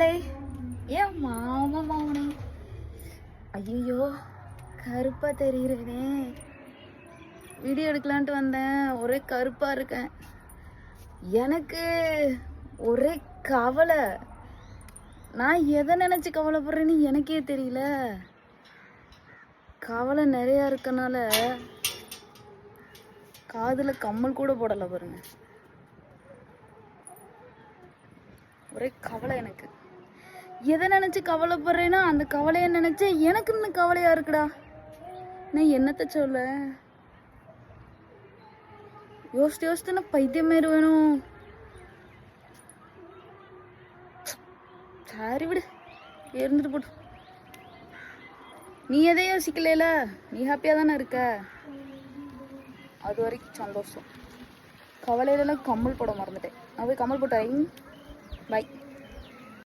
கவலை ஏன் மாமா மாமனே ஐயோ கருப்பா தெரிகிறேனே வீடியோ எடுக்கலான்ட்டு வந்தேன் ஒரே கருப்பா இருக்கேன் எனக்கு ஒரே கவலை நான் எதை நினச்சி கவலைப்படுறேன்னு எனக்கே தெரியல கவலை நிறையா இருக்கனால காதுல கம்மல் கூட போடலை பாருங்க ஒரே கவலை எனக்கு எதை நினச்சி கவலைப்படுறேனோ அந்த கவலையை நினைச்சு எனக்கு இன்னும் கவலையாக இருக்குடா? நான் என்னத்த சொல்ல? யோசித்து யோசித்து நான் பைத்தியம் மாரி வேணும் சரி விடு இருந்துட்டு போட்டு. நீ எதையும் யோசிக்கலையில நீ ஹாப்பியாக தானே இருக்க? அது வரைக்கும் சந்தோஷம். கவலையிலலாம் கம்மல் போட மறந்துட்டேன். நான் போய் கம்மல் பாய்